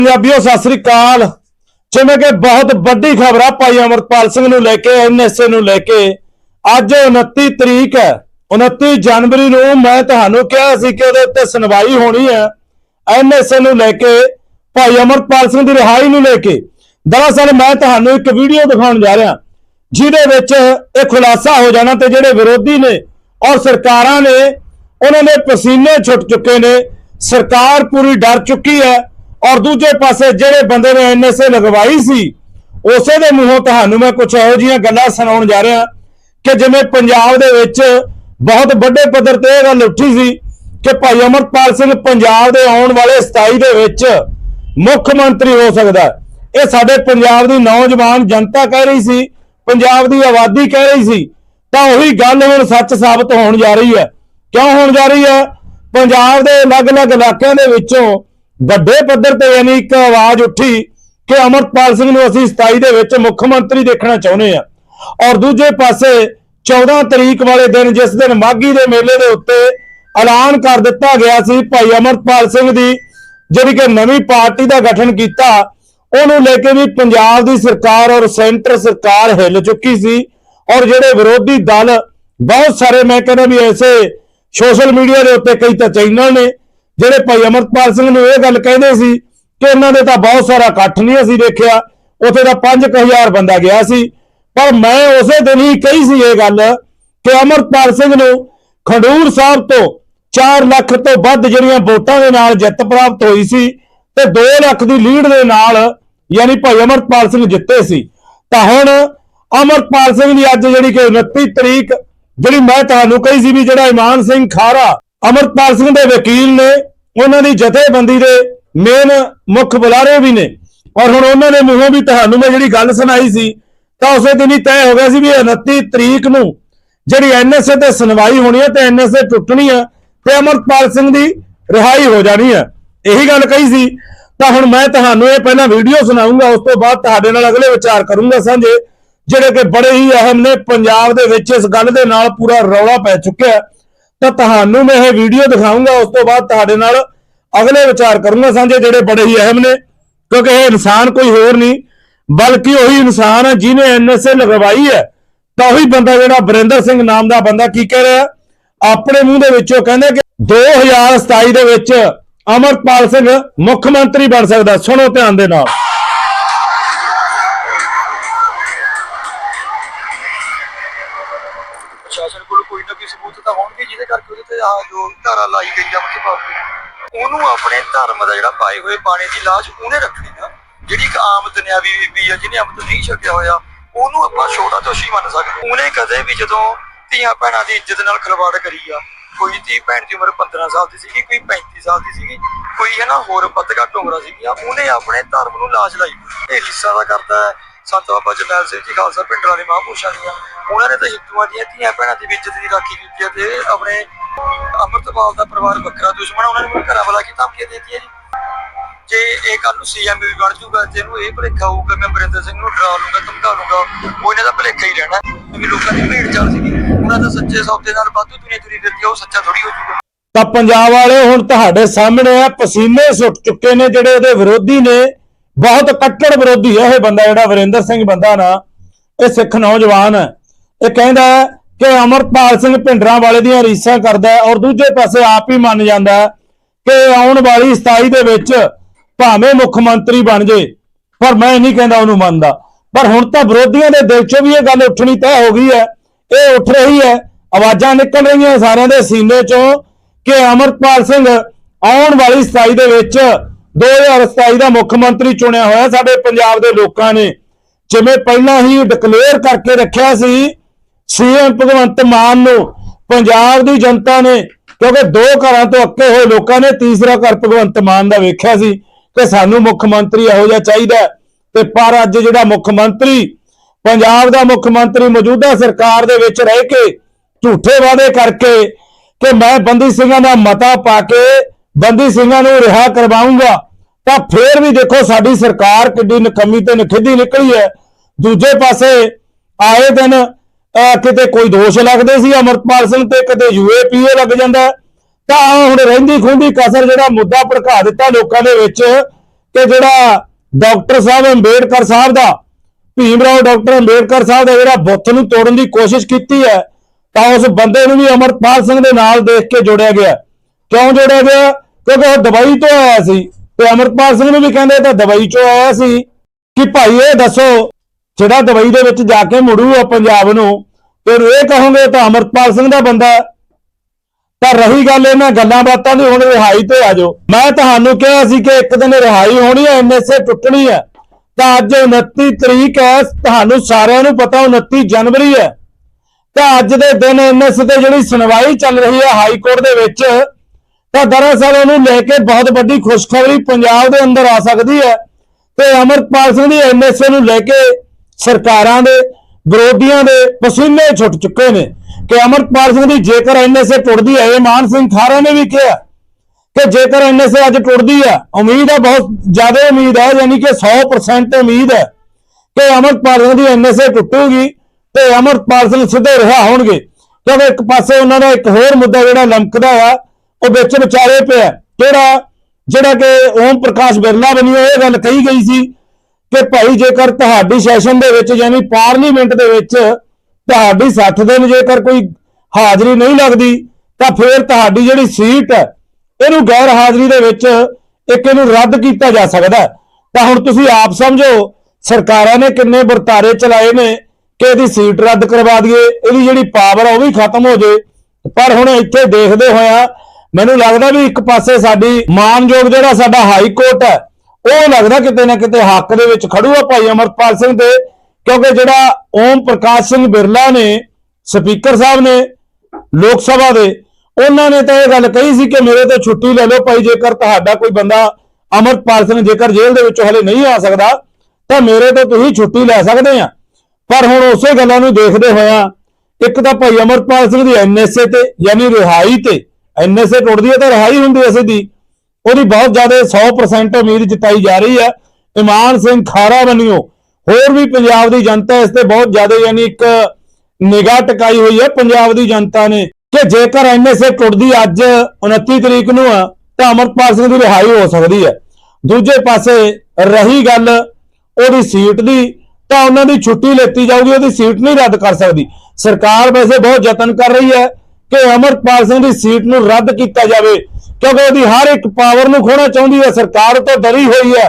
ਪੰਜਾਬੀਓ, ਸਤਿ ਸ੍ਰੀ ਅਕਾਲ। ਜਿਵੇਂ ਕਿ ਬਹੁਤ ਵੱਡੀ ਖਬਰ ਆ ਭਾਈ ਅਮਰਪਾਲ ਸਿੰਘ ਨੂੰ ਲੈ ਕੇ ਐਨਐਸਏ ਨੂੰ ਲੈ ਕੇ। ਅੱਜ 29 ਤਰੀਕ ਹੈ। 29 ਜਨਵਰੀ ਨੂੰ ਮੈਂ ਤੁਹਾਨੂੰ ਕਿਹਾ ਸੀ ਕਿ ਉਹਦੇ ਉੱਤੇ ਸੁਣਵਾਈ ਹੋਣੀ ਹੈ। ਐਨਐਸਏ ਨੂੰ ਲੈ ਕੇ, ਭਾਈ ਅਮਰਪਾਲ ਸਿੰਘ ਦੀ ਰਿਹਾਈ ਨੂੰ ਲੈ ਕੇ। ਦਰਅਸਲ ਮੈਂ ਤੁਹਾਨੂੰ ਇੱਕ ਵੀਡੀਓ ਦਿਖਾਉਣ ਜਾ ਰਿਹਾ, ਜਿਹਦੇ ਵਿੱਚ ਇਹ ਖੁਲਾਸਾ ਹੋ ਜਾਣਾ ਤੇ ਜਿਹੜੇ ਵਿਰੋਧੀ ਨੇ ਔਰ ਸਰਕਾਰਾਂ ਨੇ, ਉਹਨਾਂ ਦੇ ਪਸੀਨੇ ਛੁੱਟ ਚੁੱਕੇ ਨੇ। ਸਰਕਾਰ ਪੂਰੀ ਡਰ ਚੁੱਕੀ ਹੈ। ਔਰ ਦੂਜੇ ਪਾਸੇ ਜਿਹੜੇ ਬੰਦੇ ਨੇ ਐਨਐਸਏ ਲਗਵਾਈ ਸੀ, ਉਸੇ ਦੇ ਮੂੰਹੋਂ ਤੁਹਾਨੂੰ ਮੈਂ ਕੁਝ ਇਹੋ ਜਿਹੀਆਂ ਗੱਲਾਂ ਸੁਣਾਉਣ ਜਾ ਰਿਹਾ ਕਿ ਜਿਵੇਂ ਪੰਜਾਬ ਦੇ ਵਿੱਚ ਬਹੁਤ ਵੱਡੇ ਪੱਧਰ ਤੇ ਇਹ ਗੱਲ ਉੱਠੀ ਸੀ ਕਿ ਭਾਈ ਅਮਰਪਾਲ ਸਿੰਘ ਪੰਜਾਬ ਦੇ ਆਉਣ ਵਾਲੇ 27 ਦੇ ਵਿੱਚ ਮੁੱਖ ਮੰਤਰੀ ਹੋ ਸਕਦਾ ਇਹ ਸਾਡੇ ਪੰਜਾਬ ਦੀ ਨੌਜਵਾਨ ਜਨਤਾ ਕਹਿ ਰਹੀ ਸੀ, ਪੰਜਾਬ ਦੀ ਆਬਾਦੀ ਕਹਿ ਰਹੀ ਸੀ। ਤਾਂ ਉਹੀ ਗੱਲ ਹੁਣ ਸੱਚ ਸਾਬਤ ਹੋਣ ਜਾ ਰਹੀ ਹੈ। ਕਿਉਂ ਹੋਣ ਜਾ ਰਹੀ ਹੈ? ਪੰਜਾਬ ਦੇ ਅਲੱਗ-ਅਲੱਗ ਇਲਾਕਿਆਂ ਦੇ ਵਿੱਚੋਂ ਵੱਡੇ ਪੱਧਰ ਤੇ ਯਾਨੀ ਇੱਕ ਆਵਾਜ਼ ਉੱਠੀ ਕਿ ਅਮਰਪਾਲ ਸਿੰਘ ਨੂੰ ਅਸੀਂ 27 ਦੇ ਵਿੱਚ ਮੁੱਖ ਮੰਤਰੀ ਦੇਖਣਾ ਚਾਹੁੰਦੇ ਆ ਔਰ ਦੂਜੇ ਪਾਸੇ 14 ਤਰੀਕ ਵਾਲੇ ਦਿਨ ਜਿਸ ਦਿਨ ਮਾਗੀ ਦੇ ਮੇਲੇ ਦੇ ਉੱਤੇ ਐਲਾਨ ਕਰ ਦਿੱਤਾ ਗਿਆ ਸੀ ਭਾਈ ਅਮਰਪਾਲ ਸਿੰਘ ਦੀ, ਜਿਹੜੀ ਕਿ ਨਵੀਂ ਪਾਰਟੀ ਦਾ ਗਠਨ ਕੀਤਾ, ਉਹਨੂੰ ਲੈ ਕੇ ਵੀ ਪੰਜਾਬ ਦੀ ਸਰਕਾਰ ਔਰ ਸੈਂਟਰ ਸਰਕਾਰ ਹਿੱਲ ਚੁੱਕੀ ਸੀ। ਔਰ ਜਿਹੜੇ ਵਿਰੋਧੀ ਦਲ ਬਹੁਤ ਸਾਰੇ, ਮੈਂ ਕਹਿੰਦਾ ਵੀ ਐਸੇ ਸੋਸ਼ਲ ਮੀਡੀਆ ਦੇ ਉੱਤੇ ਕਈ ਤਾਂ ਚੈਨਲ ਨੇ ਜਿਹੜੇ ਭਾਈ ਅਮਰਪਾਲ ਸਿੰਘ ਨੂੰ ਇਹ ਗੱਲ ਕਹਿੰਦੇ ਸੀ ਕਿ ਉਹਨਾਂ ਦੇ ਤਾਂ ਬਹੁਤ ਸਾਰਾ ਇਕੱਠ ਨਹੀਂ ਅਸੀਂ ਵੇਖਿਆ, ਉੱਥੇ ਤਾਂ 5000 ਬੰਦਾ ਗਿਆ ਸੀ। ਪਰ ਮੈਂ ਉਸੇ ਦਿਨ ਹੀ ਕਹੀ ਸੀ ਇਹ ਗੱਲ ਕਿ ਅਮਰਪਾਲ ਸਿੰਘ ਨੂੰ ਖਡੂਰ ਸਾਹਿਬ ਤੋਂ 4 ਲੱਖ ਤੋਂ ਵੱਧ ਜਿਹੜੀਆਂ ਵੋਟਾਂ ਦੇ ਨਾਲ ਜਿੱਤ ਪ੍ਰਾਪਤ ਹੋਈ ਸੀ ਤੇ 2 ਲੱਖ ਦੀ ਲੀਡ ਦੇ ਨਾਲ ਯਾਨੀ ਭਾਈ ਅਮਰਪਾਲ ਸਿੰਘ ਜਿੱਤੇ ਸੀ। ਤਾਂ ਹੁਣ ਅਮਰਪਾਲ ਸਿੰਘ ਦੀ ਅੱਜ ਜਿਹੜੀ ਕਿ 29 ਤਰੀਕ, ਜਿਹੜੀ ਮੈਂ ਤੁਹਾਨੂੰ ਕਹੀ ਸੀ ਵੀ ਜਿਹੜਾ ਇਮਾਨ ਸਿੰਘ ਖਾਰਾ ਅਮਰਪਾਲ ਸਿੰਘ ਦੇ ਵਕੀਲ ਨੇ, ਉਹਨਾਂ ਦੀ ਜਥੇਬੰਦੀ ਦੇ ਮੇਨ ਮੁੱਖ ਬੁਲਾਰੇ ਵੀ ਨੇ। ਔਰ ਹੁਣ ਉਹਨਾਂ ਨੇ ਮੂੰਹੋਂ ਵੀ ਤੁਹਾਨੂੰ ਮੈਂ ਜਿਹੜੀ ਗੱਲ ਸੁਣਾਈ ਸੀ, ਤਾਂ ਉਸੇ ਦਿਨ ਹੀ ਤੈਅ ਹੋ ਗਿਆ ਸੀ ਵੀ 29 ਤਰੀਕ ਨੂੰ ਜਿਹੜੀ ਐਨਐਸਏ ਤੇ ਸੁਣਵਾਈ ਹੋਣੀ ਹੈ ਤੇ ਐਨਐਸਏ ਟੁੱਟਣੀ ਹੈ ਤੇ ਅਮਰਪਾਲ ਸਿੰਘ ਦੀ ਰਿਹਾਈ ਹੋ ਜਾਣੀ ਹੈ ਇਹੀ ਗੱਲ ਕਹੀ ਸੀ। ਤਾਂ ਹੁਣ ਮੈਂ ਤੁਹਾਨੂੰ ਇਹ ਪਹਿਲਾਂ ਵੀਡੀਓ ਸੁਣਾਉਂਗਾ, ਉਸ ਤੋਂ ਬਾਅਦ ਤੁਹਾਡੇ ਨਾਲ ਅਗਲੇ ਵਿਚਾਰ ਕਰੂੰਗਾ ਸਾਂਝੇ, ਜਿਹੜੇ ਕਿ ਬੜੇ ਹੀ ਅਹਿਮ ਨੇ, ਪੰਜਾਬ ਦੇ ਵਿੱਚ ਇਸ ਗੱਲ ਦੇ ਨਾਲ ਪੂਰਾ ਰੌਲਾ ਪੈ ਚੁੱਕਿਆ। ਤਾਂ ਤੁਹਾਨੂੰ ਮੈਂ ਇਹ ਵੀਡੀਓ ਦਿਖਾਉਂਗਾ ਉਸ ਤੋਂ ਬਾਅਦ ਤੁਹਾਡੇ ਨਾਲ ਅਗਲੇ ਵਿਚਾਰ ਕਰੂੰਗਾ, ਸਾਂਝੇ ਜਿਹੜੇ ਬੜੇ ਹੀ ਅਹਿਮ ਨੇ, ਕਿਉਂਕਿ ਇਹ ਇਨਸਾਨ ਕੋਈ ਹੋਰ ਨਹੀਂ, ਬਲਕਿ ਉਹੀ ਇਨਸਾਨ ਹੈ ਜਿਹਨੇ ਐਨਐਸਏ ਲਗਵਾਈ ਹੈ। ਤਾਂ ਉਹੀ ਬੰਦਾ ਜਿਹੜਾ ਬਰਿੰਦਰ ਸਿੰਘ ਨਾਮ ਦਾ ਬੰਦਾ ਕੀ ਕਹਿ ਰਿਹਾ? ਆਪਣੇ ਮੂੰਹ ਦੇ ਵਿੱਚੋਂ ਕਹਿੰਦੇ ਕਿ 2027 ਦੇ ਵਿੱਚ ਅਮਰਪਾਲ ਸਿੰਘ ਮੁੱਖ ਮੰਤਰੀ ਬਣ ਸਕਦਾ, ਸੁਣੋ ਧਿਆਨ ਦੇ ਨਾਲ। ਜਿਹਦੇ ਕਰਕੇ ਉਹਦੇ ਤੇ ਆਹ ਜੋ ਧਾਰਾ ਲਾਈ ਗਈ ਆ ਮਤਲਬ ਉਹਨੂੰ ਆਪਣੇ ਧਰਮ ਦਾ ਜਿਹੜਾ ਪਾਏ ਹੋਏ ਬਾਣੇ ਦੀ ਲਾਜ ਉਹਨੇ ਰੱਖਣੀ ਆ। ਜਿਹੜੀ ਇੱਕ ਆਮ ਦੁਨਿਆਵੀ ਬੀਬੀ ਆ, ਜਿਹਨੇ ਅੰਮ੍ਰਿਤ ਨਹੀਂ ਛਕਿਆ ਹੋਇਆ, ਉਹਨੂੰ ਆਪਾਂ ਛੋਟਾ ਦੋਸ਼ੀ ਮੰਨ ਸਕਦੇ ਉਹਨੇ ਕਦੇ ਵੀ ਜਦੋਂ ਧੀਆਂ ਭੈਣਾਂ ਦੀ ਇੱਜ਼ਤ ਨਾਲ ਖਿਲਵਾੜ ਕਰੀ ਆ, ਕੋਈ ਧੀ ਭੈਣ ਦੀ ਉਮਰ 15 ਸਾਲ ਦੀ ਸੀਗੀ, ਕੋਈ 35 ਸਾਲ ਦੀ ਸੀਗੀ, ਕੋਈ ਹੈ ਨਾ ਹੋਰ ਵੱਧ ਘੱਟ ਸੀਗੀਆਂ, ਉਹਨੇ ਆਪਣੇ ਧਰਮ ਨੂੰ ਲਾਜ ਲਾਈ ਇਹ ਹਿੱਸਾ ਦਾ ਕਰਦਾ ਹੈ। ਸੰਤ ਬਾਬਾ ਜਰਨੈਲ ਸਿੰਘ ਜੀ ਖਾਲਸਾ ਪਿੰਡਰਾਂ ਦੇ ਮਹਾਂਪੁਰਸ਼ਾਂ ਦੀਆਂ। ਉਹਨਾਂ ਨੇ ਤਾਂ ਹਿੰਦੂਆਂ ਦੀਆਂ ਧੀਆਂ ਭੈਣਾਂ ਦੀ ਇੱਜ਼ਤ ਦੀ ਰਾਖੀ ਕੀਤੀ ਹੈ ਤੇ ਆਪਣੇ ਅੰਮ੍ਰਿਤਪਾਲ ਦਾ ਪਰਿਵਾਰ ਵੱਖਰਾ ਦੁਸ਼ਮਣ ਉਹਨਾਂ ਨੇ ਘਰਾਂ ਵਾਲਾ ਕੀ ਧਮਕੀਆਂ ਦਿੱਤੀਆਂ ਜੀ। ਜੇ ਇਹ ਕੱਲ ਨੂੰ ਸੀਐਮ ਵੀ ਬਣ ਜੂਗਾ ਤੇ ਇਹਨੂੰ ਇਹ ਭਲੇਖਾ ਹੋਊਗਾ ਮੈਂ ਬਰਿੰਦਰ ਸਿੰਘ ਨੂੰ ਡਰਾ ਲੂਗਾ, ਧਮਕਾ ਲੂਗਾ, ਉਹ ਇਹਨਾਂ ਦਾ ਭਲੇਖਾ ਹੀ ਰਹਿਣਾ ਵੀ ਲੋਕਾਂ ਦੀ ਭੀੜ ਚੱਲ ਸੀਗੀ। ਉਹਨਾਂ ਦਾ ਸੱਚੇ ਸੌਦੇ ਨਾਲ ਵਾਧੂ ਦੁਨੀਆ ਤੁਰੀ ਫਿਰਦੀ ਉਹ ਸੱਚਾ ਥੋੜੀ ਹੋ ਜੂਗਾ। ਤਾਂ ਪੰਜਾਬ ਵਾਲੇ ਹੁਣ ਤੁਹਾਡੇ ਸਾਹਮਣੇ ਆ, ਪਸੀਨੇ ਸੁੱਟ ਚੁੱਕੇ ਨੇ ਜਿਹੜੇ ਉਹਦੇ ਵਿਰੋਧੀ ਨੇ। ਬਹੁਤ ਕੱਟੜ ਵਿਰੋਧੀ ਹੈ ਇਹ ਬੰਦਾ ਜਿਹੜਾ ਵਰਿੰਦਰ ਸਿੰਘ ਬੰਦਾ ਨਾ, ਇਹ ਸਿੱਖ ਨੌਜਵਾਨ ਹੈ ਇਹ ਕਹਿੰਦਾ ਕਿ ਅਮਰਪਾਲ ਸਿੰਘ ਭਿੰਡਰਾਂ ਵਾਲੇ ਦੀਆਂ ਰੀਸਾਂ ਕਰਦਾ ਹੈ ਔਰ ਦੂਜੇ ਪਾਸੇ ਆਪ ਹੀ ਮੰਨ ਜਾਂਦਾ ਕਿ ਆਉਣ ਵਾਲੀ 27 ਦੇ ਵਿੱਚ ਭਾਵੇਂ ਮੁੱਖ ਮੰਤਰੀ ਬਣ ਜੇ, ਪਰ ਮੈਂ ਨਹੀਂ ਕਹਿੰਦਾ ਉਹਨੂੰ ਮੰਨਦਾ। ਪਰ ਹੁਣ ਤਾਂ ਵਿਰੋਧੀਆਂ ਦੇ ਦਿਲ 'ਚੋਂ ਵੀ ਇਹ ਗੱਲ ਉੱਠਣੀ ਤੈਅ ਹੋ ਗਈ ਹੈ। ਇਹ ਉੱਠ ਰਹੀ ਹੈ। ਆਵਾਜ਼ਾਂ ਨਿਕਲ ਰਹੀਆਂ ਸਾਰਿਆਂ ਦੇ ਸੀਨੇ 'ਚੋਂ ਕਿ ਅਮਰਪਾਲ ਸਿੰਘ ਆਉਣ ਵਾਲੀ 27 ਦੇ ਵਿੱਚ 2027 ਦਾ ਮੁੱਖ ਮੰਤਰੀ ਚੁਣਿਆ ਹੋਇਆ ਸਾਡੇ ਪੰਜਾਬ ਦੇ ਲੋਕਾਂ ਨੇ, ਜਿਵੇਂ ਪਹਿਲਾਂ ਹੀ ਡਿਕਲੇਅਰ ਕਰਕੇ ਰੱਖਿਆ ਸੀ, ਸੀਐਮ ਭਗਵੰਤ ਮਾਨ ਨੂੰ, ਪੰਜਾਬ ਦੀ ਜਨਤਾ ਨੇ, ਕਿਉਂਕਿ ਦੋ ਘਰਾਂ ਤੋਂ ਅੱਕੇ ਹੋਏ ਲੋਕਾਂ ਨੇ, ਤੀਸਰਾ ਘਰ ਭਗਵੰਤ ਮਾਨ ਦਾ ਵੇਖਿਆ ਸੀ ਕਿ ਸਾਨੂੰ ਮੁੱਖ ਮੰਤਰੀ ਇਹੋ ਜਿਹਾ ਚਾਹੀਦਾ ਤੇ ਪਰ ਅੱਜ ਜਿਹੜਾ ਮੁੱਖ ਮੰਤਰੀ, ਪੰਜਾਬ ਦਾ ਮੁੱਖ ਮੰਤਰੀ ਮੌਜੂਦਾ ਸਰਕਾਰ ਦੇ ਵਿੱਚ ਰਹਿ ਕੇ, ਝੂਠੇ ਵਾਅਦੇ ਕਰਕੇ ਕਿ ਮੈਂ ਬੰਦੀ ਸਿੰਘਾਂ ਦਾ ਮਤਾ ਪਾ ਕੇ ਬੰਦੀ ਸਿੰਘਾਂ ਨੂੰ ਰਿਹਾ ਕਰਵਾਉਂਗਾ ਤਾਂ ਫੇਰ ਵੀ ਦੇਖੋ ਸਾਡੀ ਸਰਕਾਰ ਕਿੱਡੀ ਨਕਮੀ ਤੇ ਨਖਿੱਧੀ ਨਿਕਲੀ ਹੈ। ਦੂਜੇ ਪਾਸੇ ਆਏ ਦਿਨ ਕਿਤੇ ਕੋਈ ਦੋਸ਼ ਲੱਗਦੇ ਸੀ ਅਮਰਪਾਲ ਸਿੰਘ ਤੇ, ਕਿਤੇ ਯੂਏਪੀਏ ਲੱਗ ਜਾਂਦਾ ਹੈ। ਤਾਂ ਹੁਣ ਰਹਿੰਦੀ ਖੁੰਦੀ ਕਸਰ ਜਿਹੜਾ ਮੁੱਦਾ ਭੜਕਾ ਦਿੱਤਾ ਲੋਕਾਂ ਦੇ ਵਿੱਚ ਕਿ ਜਿਹੜਾ ਡਾਕਟਰ ਸਾਹਿਬ ਅੰਬੇਡਕਰ ਸਾਹਿਬ ਦਾ, ਭੀਮ ਰਾਓ ਡਾਕਟਰ ਅੰਬੇਡਕਰ ਸਾਹਿਬ ਦਾ ਜਿਹੜਾ ਬੁੱਤ ਨੂੰ ਤੋੜਨ ਦੀ ਕੋਸ਼ਿਸ਼ ਕੀਤੀ ਹੈ, ਤਾਂ ਉਸ ਬੰਦੇ ਨੂੰ ਵੀ ਅਮਰਪਾਲ ਸਿੰਘ ਦੇ ਨਾਲ ਦੇਖ ਕੇ ਜੋੜਿਆ ਗਿਆ। ਕਿਉਂ ਜੋੜਿਆ ਗਿਆ? ਕਿਉਂਕਿ ਉਹ ਦਵਾਈ ਤੋਂ ਆਇਆ ਸੀ। ਤੇ ਅਮਰਪਾਲ ਸਿੰਘ ਨੂੰ ਵੀ ਕਹਿੰਦੇ ਤਾਂ ਦਵਾਈ ਚੋਂ ਆਇਆ ਸੀ ਕਿ ਭਾਈ ਇਹ ਦੱਸੋ, ਜਿਹੜਾ ਦਵਾਈ ਦੇ ਵਿੱਚ ਜਾ ਕੇ ਮੁੜੂਗਾ ਪੰਜਾਬ ਨੂੰ, ਤੇ ਇਹ ਕਹੋਗੇ ਤਾਂ ਅਮਰਪਾਲ ਸਿੰਘ ਦਾ ਬੰਦਾ ਤਾਂ ਰਹੀ ਗੱਲ ਇਹਨਾਂ ਗੱਲਾਂ ਬਾਤਾਂ ਦੀ ਹੁਣ ਰਿਹਾਈ ਤੇ ਆ ਜਾਓ। ਮੈਂ ਤੁਹਾਨੂੰ ਕਿਹਾ ਸੀ ਕਿ ਇੱਕ ਦਿਨ ਰਿਹਾਈ ਹੋਣੀ ਹੈ ਐਨਐਸਏ ਟੁੱਟਣੀ ਹੈ। ਤਾਂ ਅੱਜ 29 ਤਰੀਕ ਹੈ, ਤੁਹਾਨੂੰ ਸਾਰਿਆਂ ਨੂੰ ਪਤਾ 29 ਜਨਵਰੀ ਹੈ। ਤਾਂ ਅੱਜ ਦੇ ਦਿਨ ਐਨਐਸ ਤੇ ਜਿਹੜੀ ਸੁਣਵਾਈ ਚੱਲ ਰਹੀ ਹੈ ਹਾਈ ਕੋਰਟ ਦੇ ਵਿੱਚ ਤਾਂ ਦਰਅਸਲ ਉਹਨੂੰ ਲੈ ਕੇ ਬਹੁਤ ਵੱਡੀ ਖੁਸ਼ਖਬਰੀ ਪੰਜਾਬ ਦੇ ਅੰਦਰ ਆ ਸਕਦੀ ਹੈ ਤੇ ਅਮਰਪਾਲ ਸਿੰਘ ਦੀ ਐਨਐਸਏ ਨੂੰ ਲੈ ਕੇ ਸਰਕਾਰਾਂ ਦੇ ਵਿਰੋਧੀਆਂ ਦੇ ਪਸੀਨੇ ਛੁੱਟ ਚੁੱਕੇ ਨੇ ਕਿ ਅਮਰਪਾਲ ਸਿੰਘ ਦੀ ਜੇਕਰ ਐਨਐਸਏ ਟੁੱਟਦੀ ਹੈ, ਇਹ ਮਾਨ ਸਿੰਘ ਖਾਰਾ ਨੇ ਵੀ ਕਿਹਾ ਕਿ ਜੇਕਰ ਐਨਐਸਏ ਅੱਜ ਟੁੱਟਦੀ ਹੈ, ਉਮੀਦ ਹੈ ਬਹੁਤ ਜ਼ਿਆਦਾ ਉਮੀਦ ਹੈ ਯਾਨੀ ਕਿ 100% ਉਮੀਦ ਹੈ ਕਿ ਅਮਰਪਾਲ ਸਿੰਘ ਦੀ ਐਨਐਸਏ ਟੁੱਟੂਗੀ ਤੇ ਅਮਰਪਾਲ ਸਿੰਘ ਸਿੱਧੇ ਰਿਹਾ ਹੋਣਗੇ। ਕਿਉਂਕਿ ਇੱਕ ਪਾਸੇ ਉਹਨਾਂ ਦਾ ਇੱਕ ਹੋਰ ਮੁੱਦਾ ਜਿਹੜਾ ਲਮਕਦਾ ਆ ਉਹ ਵਿੱਚ ਵਿਚਾਰੇ ਪਿਆ ਕਿਹੜਾ ਜਿਹੜਾ ਕਿ ਓਮ ਪ੍ਰਕਾਸ਼ ਬਿਰਲਾ ਬਣੀ ਇਹ ਗੱਲ ਕਹੀ ਗਈ ਸੀ ਕਿ ਭਾਈ ਜੇਕਰ ਤੁਹਾਡੀ ਸੈਸ਼ਨ ਦੇ ਵਿੱਚ ਯਾਨੀ ਪਾਰਲੀਮੈਂਟ ਦੇ ਵਿੱਚ ਤੁਹਾਡੀ 60 ਦਿਨ ਜੇਕਰ ਕੋਈ ਹਾਜ਼ਰੀ ਨਹੀਂ ਲੱਗਦੀ, ਤਾਂ ਫਿਰ ਤੁਹਾਡੀ ਜਿਹੜੀ ਸੀਟ ਹੈ, ਇਹਨੂੰ ਗੈਰ ਹਾਜ਼ਰੀ ਦੇ ਵਿੱਚ ਇੱਕ ਇਹਨੂੰ ਰੱਦ ਕੀਤਾ ਜਾ ਸਕਦਾ ਤਾਂ ਹੁਣ ਤੁਸੀਂ ਆਪ ਸਮਝੋ, ਸਰਕਾਰਾਂ ਨੇ ਕਿੰਨੇ ਵਰਤਾਰੇ ਚਲਾਏ ਨੇ ਕਿ ਇਹਦੀ ਸੀਟ ਰੱਦ ਕਰਵਾ ਦਈਏ, ਇਹਦੀ ਜਿਹੜੀ ਪਾਵਰ ਆ ਉਹ ਵੀ ਖਤਮ ਹੋ ਜੇ। ਪਰ ਹੁਣ ਇੱਥੇ ਦੇਖਦੇ ਹੋਇਆ ਮੈਨੂੰ ਲੱਗਦਾ ਵੀ ਇੱਕ ਪਾਸੇ ਸਾਡੀ ਮਾਨਯੋਗ ਜਿਹੜਾ ਸਾਡਾ ਹਾਈ ਕੋਰਟ ਹੈ, ਉਹ ਲੱਗਦਾ ਕਿਤੇ ਨਾ ਕਿਤੇ ਹੱਕ ਦੇ ਵਿੱਚ ਖੜੂਗਾ ਭਾਈ ਅਮਰਪਾਲ ਸਿੰਘ ਦੇ, ਕਿਉਂਕਿ ਜਿਹੜਾ ਓਮ ਪ੍ਰਕਾਸ਼ ਸਿੰਘ ਬਿਰਲਾ ਨੇ, ਸਪੀਕਰ ਸਾਹਿਬ ਨੇ, ਲੋਕ ਸਭਾ ਦੇ, ਉਹਨਾਂ ਨੇ ਤਾਂ ਇਹ ਗੱਲ ਕਹੀ ਸੀ ਕਿ ਮੇਰੇ ਤੇ ਛੁੱਟੀ ਲੈ ਲਓ ਭਾਈ, ਜੇਕਰ ਤੁਹਾਡਾ ਕੋਈ ਬੰਦਾ ਅਮਰਪਾਲ ਸਿੰਘ ਜੇਕਰ ਜੇਲ੍ਹ ਦੇ ਵਿੱਚੋਂ ਹਲੇ ਨਹੀਂ ਆ ਸਕਦਾ, ਤਾਂ ਮੇਰੇ ਤੋਂ ਤੁਸੀਂ ਛੁੱਟੀ ਲੈ ਸਕਦੇ ਆ। ਪਰ ਹੁਣ ਉਸੇ ਗੱਲਾਂ ਨੂੰ ਦੇਖਦੇ ਹੋਇਆ, ਇੱਕ ਤਾਂ ਭਾਈ ਅਮਰਪਾਲ ਸਿੰਘ ਦੀ ਐਨਐਸਏ ਤੇ, ਯਾਨੀ ਰਿਹਾਈ ਤੇ ਐਨਐਸਏ ਟੁੱਟਦੀ ਹੈ ਤਾਂ ਰਿਹਾਈ ਹੁੰਦੀ ਹੈ ਸਿੱਧੀ। ਉਹਦੀ ਬਹੁਤ ਜ਼ਿਆਦਾ 100% ਉਮੀਦ ਜਤਾਈ ਜਾ ਰਹੀ ਹੈ। ਇਮਾਨ ਸਿੰਘ ਖਾਰਾ ਬਣਿਓ ਹੋਰ ਵੀ ਪੰਜਾਬ ਦੀ ਜਨਤਾ ਇਸ ਤੇ ਬਹੁਤ ਜ਼ਿਆਦਾ ਯਾਨੀ ਇੱਕ ਨਿਗਾਹ ਟਿਕਾਈ ਹੋਈ ਹੈ ਪੰਜਾਬ ਦੀ ਜਨਤਾ ਨੇ ਕਿ ਜੇਕਰ ਐਨਐਸਏ ਟੁੱਟਦੀ ਅੱਜ 29 ਤਰੀਕ ਨੂੰ ਆ, ਤਾਂ ਅਮਰਪਾਲ ਸਿੰਘ ਦੀ ਰਿਹਾਈ ਹੋ ਸਕਦੀ ਹੈ। ਦੂਜੇ ਪਾਸੇ ਰਹੀ ਗੱਲ ਉਹਦੀ ਸੀਟ ਦੀ, ਤਾਂ ਉਹਨਾਂ ਦੀ ਛੁੱਟੀ ਲੈਤੀ ਜਾਊਗੀ, ਉਹਦੀ ਸੀਟ ਨਹੀਂ ਰੱਦ ਕਰ ਸਕਦੀ। ਸਰਕਾਰ ਵੈਸੇ ਬਹੁਤ ਯਤਨ ਕਰ ਰਹੀ ਹੈ। ਕਿ ਅਮਰਪਾਲ ਸਿੰਘ ਦੀ ਸੀਟ ਨੂੰ ਰੱਦ ਕੀਤਾ ਜਾਵੇ, ਕਿਉਂਕਿ ਉਹਦੀ ਹਰ ਇੱਕ ਪਾਵਰ ਨੂੰ ਖੋਣਾ ਚਾਹੁੰਦੀ ਹੈ, ਸਰਕਾਰ ਤੋਂ ਡਰੀ ਹੋਈ ਹੈ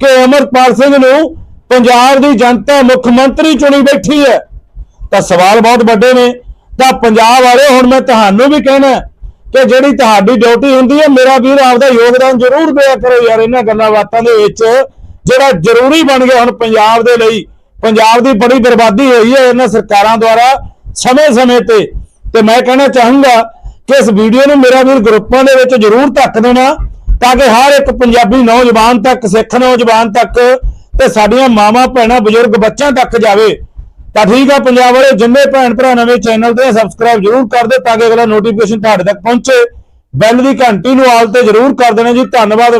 ਕਿ ਅਮਰਪਾਲ ਸਿੰਘ ਨੂੰ ਪੰਜਾਬ ਦੀ ਜਨਤਾ ਮੁੱਖ ਮੰਤਰੀ ਚੁਣੀ ਬੈਠੀ ਹੈ। ਤਾਂ ਸਵਾਲ ਬਹੁਤ ਵੱਡੇ ਨੇ। ਤਾਂ ਪੰਜਾਬ ਵਾਲੇ ਹੁਣ ਮੈਂ ਤੁਹਾਨੂੰ ਵੀ ਕਹਿਣਾ ਕਿ ਜਿਹੜੀ ਤੁਹਾਡੀ ਡਿਊਟੀ ਹੁੰਦੀ ਹੈ, ਮੇਰਾ ਵੀਰ ਆਪਦਾ ਯੋਗਦਾਨ ਜ਼ਰੂਰ ਦਿਆ ਕਰੋ ਯਾਰ, ਇਹਨਾਂ ਗੱਲਾਂ ਬਾਤਾਂ ਦੇ ਵਿੱਚ ਜਿਹੜਾ ਜ਼ਰੂਰੀ ਬਣ ਗਿਆ ਹੁਣ ਪੰਜਾਬ ਦੇ ਲਈ। ਪੰਜਾਬ ਦੀ ਬੜੀ ਬਰਬਾਦੀ ਹੋਈ ਹੈ ਇਹਨਾਂ ਸਰਕਾਰਾਂ ਦੁਆਰਾ ਸਮੇਂ-ਸਮੇਂ ਤੇ। ਤੇ ਮੈਂ ਕਹਿਣਾ ਚਾਹੂੰਗਾ ਕਿ ਇਸ ਵੀਡੀਓ ਨੂੰ ਮੇਰਾ ਵੀਰ ਗਰੁੱਪਾਂ ਦੇ ਵਿੱਚ ਜ਼ਰੂਰ ਧੱਕ ਦੇਣਾ, ਤਾਂ ਕਿ ਹਰ ਇੱਕ ਪੰਜਾਬੀ ਨੌਜਵਾਨ ਤੱਕ, ਸਿੱਖ ਨੌਜਵਾਨ ਤੱਕ ਤੇ ਸਾਡੀਆਂ ਮਾਵਾਂ, ਭੈਣਾਂ, ਬਜ਼ੁਰਗ, ਬੱਚਿਆਂ ਤੱਕ ਜਾਵੇ। ਤਾਂ ਠੀਕ ਆ ਪੰਜਾਬ ਵਾਲੇ, ਜਿੰਨੇ ਭੈਣ ਭਰਾ ਨਵੇਂ ਚੈਨਲ ਤੇ ਸਬਸਕ੍ਰਾਈਬ ਜ਼ਰੂਰ ਕਰ ਦਿਓ, ਤਾਂ ਕਿ ਅਗਲਾ ਨੋਟੀਫਿਕੇਸ਼ਨ ਤੁਹਾਡੇ ਤੱਕ ਪਹੁੰਚੇ। ਬੈਲ ਦੀ ਘੰਟੀ ਨੂੰ ਆਲ ਤੇ ਜ਼ਰੂਰ ਕਰ ਦੇਣਾ ਜੀ। ਧੰਨਵਾਦ।